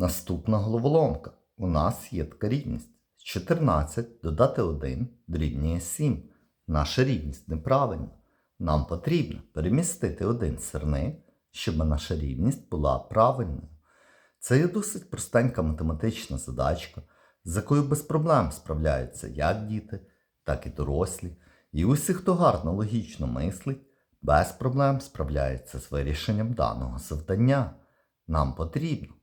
Наступна головоломка. У нас є така рівність. 14 додати 1 дорівнює 7. Наша рівність неправильна. Нам потрібно перемістити один сирник, щоб наша рівність була правильною. Це є досить простенька математична задачка, з якою без проблем справляються як діти, так і дорослі. І усі, хто гарно логічно мислить, без проблем справляється з вирішенням даного завдання. Нам потрібно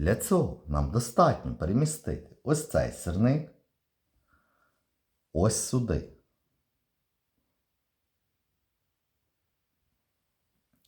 Для цього нам достатньо перемістити ось цей сирник ось сюди.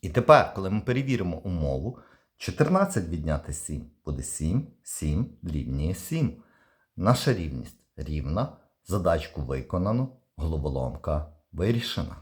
І тепер, коли ми перевіримо умову, 14 відняти 7 буде 7, 7 дорівнює 7. Наша рівність рівна, задачку виконано, головоломка вирішена.